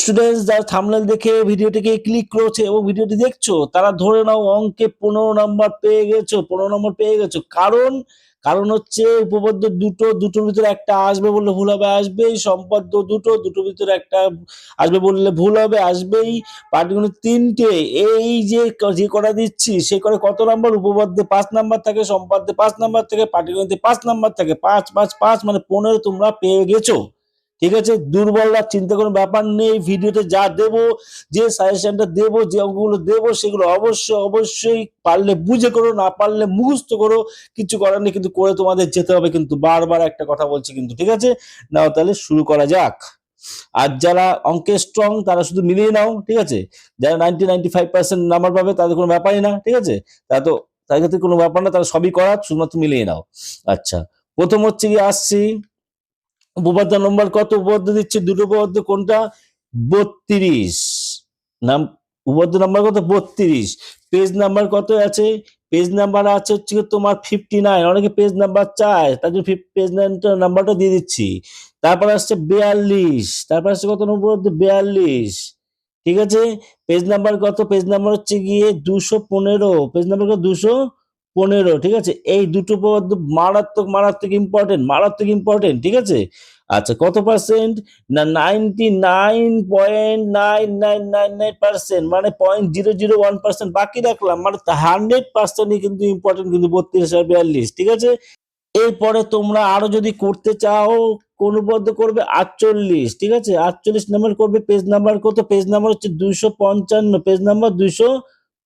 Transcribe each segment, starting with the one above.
Students যারা থামলেন দেখে ভিডিওটিকে ক্লিক করেছে এবং ভিডিওটি দেখছ, তারা ধরে নাও অঙ্কে পনেরো নাম্বার পেয়ে গেছো, পনেরো নম্বর পেয়ে গেছো। কারণ কারণ হচ্ছে উপপাদ্য দুটো, দুটোর ভিতরে একটা আসবে বললে ভুল হবে, আসবেই। সম্পাদ্য দুটো, দুটোর ভিতরে একটা আসবে বললে ভুল হবে, আসবেই। পাটিগণিত তিনটে, এই যে যে করা দিচ্ছি, সে করে কত নাম্বার উপপাদ্যে পাঁচ নাম্বার থাকে, সম্পাদ্যে পাঁচ নাম্বার থাকে পাটিগণিতে পাঁচ নাম্বার থাকে। পাঁচ পাঁচ পাঁচ মানে পনেরো তোমরা পেয়ে গেছো। ঠিক আছে? দুর্বলরা চিন্তা কোনো ব্যাপার নেই, ভিডিওতে যা দেব, যে সাজেশনটা দেব, যে অঙ্কগুলো দেব, সেগুলো অবশ্যই অবশ্যই পারলে বুঝে করো, না পারলে মুখস্থ করো। কিছু করার নেই, কিন্তু করে তোমাদের যেতে হবে কিন্তু। বারবার একটা কথা বলছি কিন্তু, ঠিক আছে? নাও তাহলে শুরু করা যাক। আর যারা অঙ্কে স্ট্রং তারা শুধু মিলিয়ে নাও, ঠিক আছে? যারা ninety ninety five percent number পাবে, তাদের কোনো ব্যাপারই না, ঠিক আছে? তারা তো, তাদের কোনো ব্যাপার না, তারা সবই করা শুধুমাত্র মিলিয়ে নাও। আচ্ছা প্রথম হচ্ছে কি আসছি। উপপাদ্য নম্বর কত উপপাদ্য দিচ্ছে? দুটো উপপাদ্য কোনটা? বত্রিশ। নাম, উপপাদ্য নাম্বার কত? বত্রিশ। পেজ নাম্বার কত আছে? পেজ নাম্বার আছে হচ্ছে তোমার ফিফটি নাইন অনেকে পেজ নাম্বার চায়, তার জন্য পেজ নাইনটা নাম্বারটা দিয়ে দিচ্ছি। তারপর আসছে বিয়াল্লিশ। তারপর আসছে কত নম্বর বিয়াল্লিশ। ঠিক আছে? পেজ নাম্বার কত? পেজ নাম্বার হচ্ছে গিয়ে দুশো পনেরো। পেজ নাম্বার কত? দুশো পনেরো, ঠিক আছে? এই দুটো পদ মারাত্মক মারাত্মক ইম্পর্টেন্ট মারাত্মক ইম্পর্টেন্ট ঠিক আছে? আচ্ছা কত পার্সেন্ট না ninety nine point nine nine nine nine percent মানে point zero zero one percent বাকি রাখলাম মানে হান্ড্রেড পার্সেন্টই কিন্তু ইম্পর্টেন্ট কিন্তু বত্রিশ আর বিয়াল্লিশ, ঠিক আছে? এরপরে তোমরা আরও যদি করতে চাও কোন পদ্ম করবে আটচল্লিশ, ঠিক আছে? আটচল্লিশ নাম্বার করবে পেজ নাম্বার কত? পেজ নাম্বার হচ্ছে দুইশো পঞ্চান্ন পেজ নাম্বার দুইশো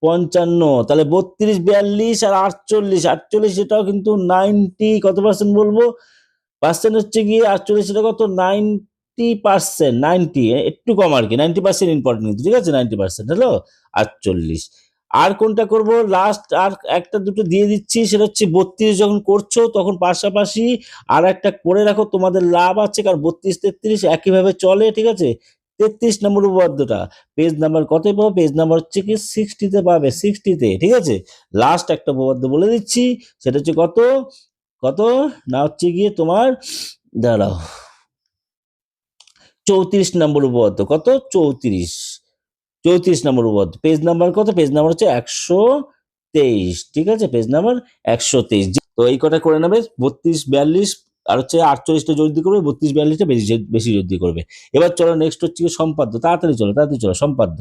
পঞ্চান্ন, তাহলে বত্রিশ, বিয়াল্লিশ আর আটচল্লিশ। আটচল্লিশ এটাও কিন্তু নাইনটি কত পার্সেন্ট বলব? পার্সেন্ট হচ্ছে গিয়ে আটচল্লিশ এটা কত? Ninety percent ninety. একটু কম আর কি, নাইনটি পার্সেন্ট ইম্পর্টেন্ট কিন্তু, ঠিক আছে? নাইনটি পার্সেন্ট হলো আটচল্লিশ। আর কোনটা করব? লাস্ট আর একটা দুটো দিয়ে দিচ্ছি, সেটা হচ্ছে বত্রিশ যখন করছ, তখন পাশাপাশি আর একটা করে রাখো, তোমাদের লাভ আছে, কারণ বত্রিশ, তেত্রিশ একইভাবে চলে, ঠিক আছে? তেত্রিশ নম্বর উপপাদ্যটা। পেজ নাম্বার কত পাবো? পেজ নাম্বার হচ্ছে কি সিক্সটিতে পাবে সিক্সটিতে ঠিক আছে? লাস্ট একটা উপপাদ্য বলে দিচ্ছি, সেটা হচ্ছে কত? কত? না হচ্ছে গিয়ে তোমার, দাঁড়াও। চৌত্রিশ নম্বর উপপাদ্য, কত? চৌত্রিশ। চৌত্রিশ নম্বর উপপাদ্য পেজ নাম্বার কত? পেজ নাম্বার হচ্ছে একশো তেইশ, ঠিক আছে? পেজ নাম্বার একশো তেইশ। তো এই কটা করে নেবে, বত্রিশ, বিয়াল্লিশ আর হচ্ছে আটচল্লিশটা জলদি করবে, বত্রিশ বিয়াল্লিশটা বেশি বেশি জলদি করবে। এবার চলো নেক্সট হচ্ছে সম্পাদ্য। তাড়াতাড়ি চলো তাড়াতাড়ি চলো, সম্পাদ্য।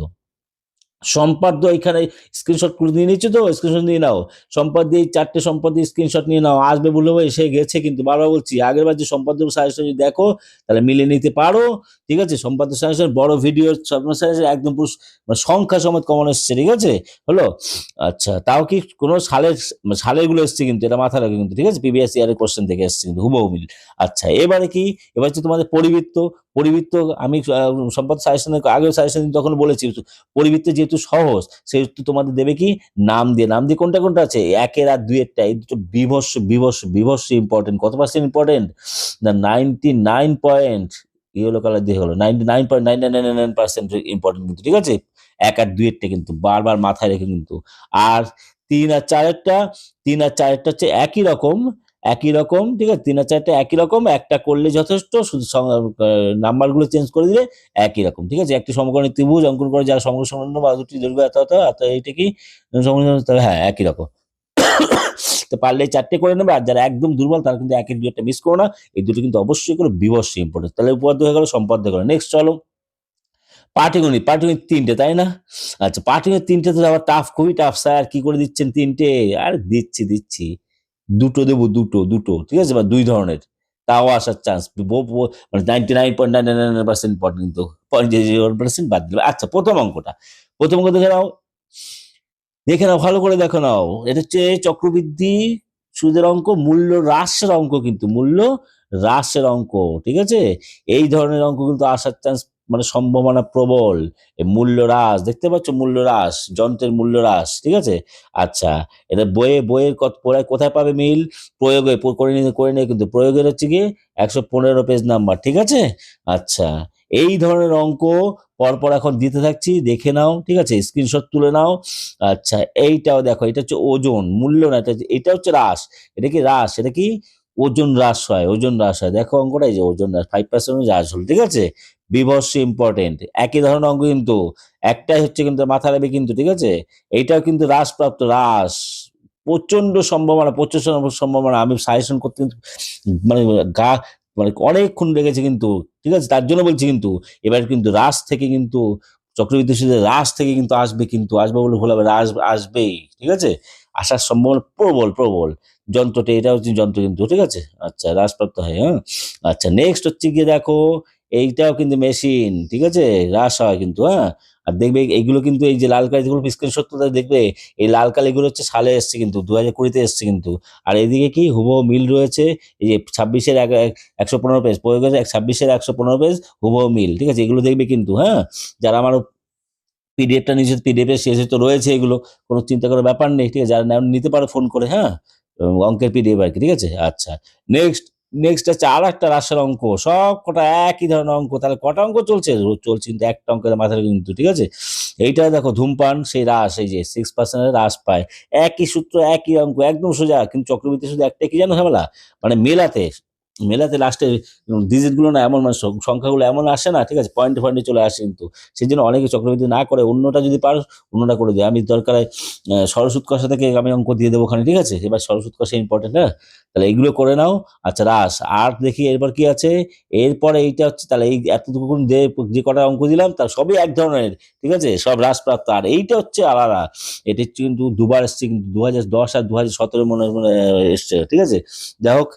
সম্পাদ্য এখানে স্ক্রিনশট করে নিয়ে নিচ্ছ তো? স্ক্রিনশট নিয়ে নাও। সম্পাদ্য এই চারটে সম্পাদ্য স্ক্রিনশট নিয়ে নাও। আসবে বলব এসে গেছে কিন্তু। বারবার বলছি, আগের বার যে সম্পাদ্য সাজেশন যদি দেখো, তাহলে মিলে নিতে পারো। ঠিক আছে? সম্পাদ্য সাজেশন বড় ভিডিও সাজেশন একদম পুরো মানে সংখ্যা সমেত কমন এসছে, ঠিক আছে? হলো? আচ্ছা তাও কি কোনো সালের সালেরগুলো এসছে কিন্তু, এটা মাথা রাখবে কিন্তু, ঠিক আছে? পিবিএস ইয়ারের কোশ্চেন থেকে এসছে কিন্তু, হুবহু মিল। আচ্ছা এবারে কি? এবার হচ্ছে তোমাদের পরিবৃত্ত পরিবৃত্ত আমি সম্পাদ সাজেশনের আগেও সাজেশন তখন বলেছি, পরিবৃত্ত যেহেতু সহজ, সেহেতু তোমাদের দেবে কি? নাম দিয়ে নাম দিয়ে কোনটা কোনটা আছে? একের আর দুইয়েরটা এই দুটো বিভৎস বিভৎস বিভৎস ইম্পর্টেন্ট কত পার্সেন্ট ইম্পর্টেন্ট না ninety nine point yellow colour দিয়ে হলো ninety nine point nine nine nine percent important কিন্তু, ঠিক আছে? এক আর দুইয়েরটা কিন্তু, বারবার মাথায় রেখে কিন্তু। আর তিন আর চারেরটা তিন আর চারেরটা হচ্ছে একই রকম একই রকম, ঠিক আছে? তিন আর চারটা একই রকম, একটা করলে যথেষ্ট, শুধু নাম্বারগুলো চেঞ্জ করে দিলে একই রকম, ঠিক আছে? একটি সমকরণের ত্রিভুজ অঙ্কন করে যার সমগ্র সমন্বয় বা দুটি দৈর্ঘ্য এত এত এত, এইটা কি? হ্যাঁ একই রকম। তো পারলে চারটে করে নেবে, আর যারা একদম দুর্বল, তারা কিন্তু একের একটা মিস করো না। এই দুটো কিন্তু অবশ্যই করে বিবর্ষ ইম্পর্টেন্ট তাহলে উপপাদ্য হয়ে গেল সম্পাদ্য হয়ে নেক্সট চলো। পাটিগণিত পাটিগণিত তিনটে, তাই না? আচ্ছা পাটিগণিত তিনটে তো আবার টাফ খুবই টাফ স্যার কি করে দিচ্ছেন তিনটে? আর দিচ্ছি দিচ্ছি। দুটো দেবো, দুটো দুটো, ঠিক আছে? বা দুই ধরনের। তাও আসার চান্স নাইনটি পার্সেন্ট বাদ দিলে। আচ্ছা প্রথম অঙ্কটা। প্রথম অঙ্ক দেখে নাও। দেখে নাও, ভালো করে দেখো নাও। এটা হচ্ছে চক্রবৃদ্ধি সুদের অঙ্ক, মূল্য হ্রাসের অঙ্ক কিন্তু, মূল্য হ্রাসের অঙ্ক, ঠিক আছে? এই ধরনের অঙ্ক কিন্তু আসার চান্স মানে সম্ভাবনা প্রবল মূল্য হ্রাস দেখতে পাচ্ছ মূল্য হ্রাস যন্ত্রের মূল্য হ্রাস ঠিক আছে? আচ্ছা এটা বইয়ে, বইয়ের পড়ায় কোথায় পাবে মিল প্রয়োগে করে নিয়ে করে নিয়ে কিন্তু প্রয়োগের হচ্ছে গিয়ে একশো পনেরো পেজ নাম্বার ঠিক আছে? আচ্ছা এই ধরনের অঙ্ক পরপর এখন দিতে থাকছি, দেখে নাও, ঠিক আছে? স্ক্রিনশট তুলে নাও। আচ্ছা এইটাও দেখো, এটা হচ্ছে ওজন, মূল্য না, এটা এটা হচ্ছে হ্রাস, এটা কি হ্রাস? এটা কি? ওজন হ্রাস হয়, ওজন হ্রাস হয়। দেখো অঙ্কটা, এই যে ওজন হ্রাস ফাইভ পার্সেন্ট হ্রাস হল, ঠিক আছে? বিভৎস ইম্পর্টেন্ট একই ধরনের অঙ্ক কিন্তু, একটাই হচ্ছে কিন্তু মাথা রাখবে কিন্তু, ঠিক আছে? এইটাও কিন্তু হ্রাসপ্রাপ্ত, হ্রাস। প্রচণ্ড সম্ভাবনা প্রচুর সম্ভাবনা, আমি সাজেশন করতে মানে গা মানে অনেকক্ষণ লেগেছে কিন্তু, ঠিক আছে? তার জন্য বলছি কিন্তু, এবার কিন্তু রাস থেকে কিন্তু, চক্রবৃদ্ধি সুদের রাস থেকে কিন্তু আসবে কিন্তু আসবে বলে ভুল হবে রাস আসবেই, ঠিক আছে? আসার সম্ভাবনা প্রবল প্রবল। যন্ত্রটা, এটা হচ্ছে যন্ত্র কিন্তু, ঠিক আছে? আচ্ছা হ্রাসপ্রাপ্ত হয় হ্যাঁ? আচ্ছা নেক্সট হচ্ছে গিয়ে দেখো এইটাও কিন্তু মেশিন ঠিক আছে? হ্রাস হয় কিন্তু হ্যাঁ? আর দেখবে এইগুলো কিন্তু এই যে লাল কালিগুলো স্ক্রিনশট তো দেখবে? এই লাল কালিগুলো হচ্ছে সালে এসছে কিন্তু দু হাজার কুড়িতে এসছে কিন্তু। আর এদিকে কি? হুবহু মিল রয়েছে, এই যে ছাব্বিশের এক, এক- একশো পনেরো পেজ প্রয়োগ ছাব্বিশের একশো পনেরো পেজ হুবহু মিল, ঠিক আছে? এগুলো দেখবে কিন্তু হ্যাঁ? যারা আমার পিডিএফটা নিজের পিডিএফ এর শেষে তো রয়েছে এগুলো, কোনো চিন্তা করার ব্যাপার নেই, ঠিক আছে? যারা নিতে পারো ফোন করে হ্যাঁ? অঙ্কের পিডিএফ আর কি, ঠিক আছে? আচ্ছা নেক্সট নেক্সট হচ্ছে আর একটা রাশের অঙ্ক। সব কটা একই ধরনের অঙ্ক। তাহলে কটা অঙ্ক চলছে? চলছে কিন্তু একটা অঙ্কের মাথায় কিন্তু, ঠিক আছে? এইটা দেখো, ধূমপান, সেই রাস এই যে সিক্স পার্সেন্টের হ্রাস পায়। একই সূত্র, একই অঙ্ক, একদম সোজা, কিন্তু চক্রবৃত্তি শুধু একটা কি জানো ঝামেলা? মানে মেলাতে মেলাতে লাস্টে ডিজিটগুলো না এমন মানে সংখ্যাগুলো এমন আসে না, ঠিক আছে পয়েন্টে পয়েন্টে চলে আসে কিন্তু। সেই জন্য অনেকে চক্রবৃদ্ধি না করে, অন্যটা যদি পারো, অন্যটা করে দেয় আমি দরকার সরস্বত কষা থেকে আমি অঙ্ক দিয়ে দেবো ওখানে, ঠিক আছে? এবার সরস্বত কষা ইম্পর্টেন্ট হ্যাঁ? তাহলে এইগুলো করে নাও। আচ্ছা রাস, আর দেখি এরপর কি আছে? এরপরে এইটা হচ্ছে, তাহলে এই এতটুকু যে যে কটা অঙ্ক দিলাম, তার সবই এক ধরনের, ঠিক আছে? সব হ্রাসপ্রাপ্ত আর এইটা হচ্ছে আলাদা। এটা হচ্ছে কিন্তু দুবার এসছে, কিন্তু দু হাজার দশ আর দু হাজার সতেরো মনে মনে, এসছে, ঠিক আছে? যাই হোক,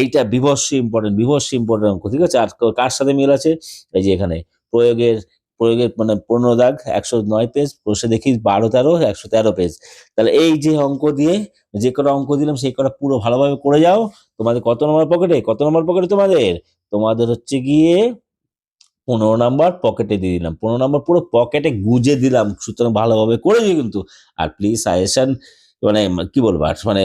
এইটা বিভৎস ইম্পর্টেন্ট বিভৎস ইম্পর্টেন্ট অঙ্ক, ঠিক আছে? আর কার সাথে মিল আছে? এই যে এখানে, প্রয়োগের প্রয়োগের মানে পনেরো দাগ, একশো নয় পেজ প্রশ্নে দেখি বারো তেরো, একশো তেরো পেজ তাহলে এই যে অঙ্ক দিয়ে যে কটা অঙ্ক দিলাম, সেই কটা পুরো ভালোভাবে করে যাও। তোমাদের কত নম্বর পকেটে কত নম্বর পকেটে তোমাদের? তোমাদের হচ্ছে গিয়ে পনেরো নাম্বার পকেটে দিয়ে দিলাম। পনেরো নাম্বার পুরো পকেটে গুজে দিলাম, সুতরাং ভালোভাবে করেছি কিন্তু। আর প্লিজ সাজেশন মানে কি বলব মানে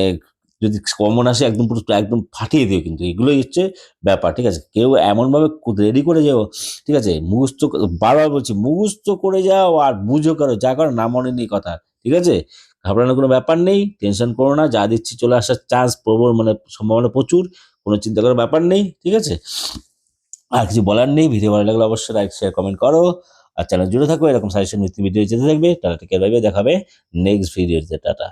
যদি কমন আসে, একদম পুরো একদম ফাটিয়ে দিও কিন্তু। এগুলোই হচ্ছে ব্যাপার, ঠিক আছে? কেউ এমনভাবে রেডি করে যাও, ঠিক আছে? মুখস্থ বারবার বলছি, মুখস্থ করে যাও আর বুঝো করো, যা করো না মনে নেই কথা। ঠিক আছে? ঘাবড়ানোর কোনো ব্যাপার নেই টেনশন করো না, যা দিচ্ছি চলে আসার চান্স প্রবল মানে সম্ভাবনা প্রচুর, কোনো চিন্তা করার ব্যাপার নেই, ঠিক আছে? আর কিছু বলার নেই, ভিডিও ভালো লাগলে অবশ্যই লাইক শেয়ার কমেন্ট করো। আর চ্যানেল জুড়ে থাকো, এরকম সাজেশন ভিত্তিক ভিডিও যেতে থাকবে। টাটা টেকে দেখাবে নেক্সট ভিডিওতে টাটা।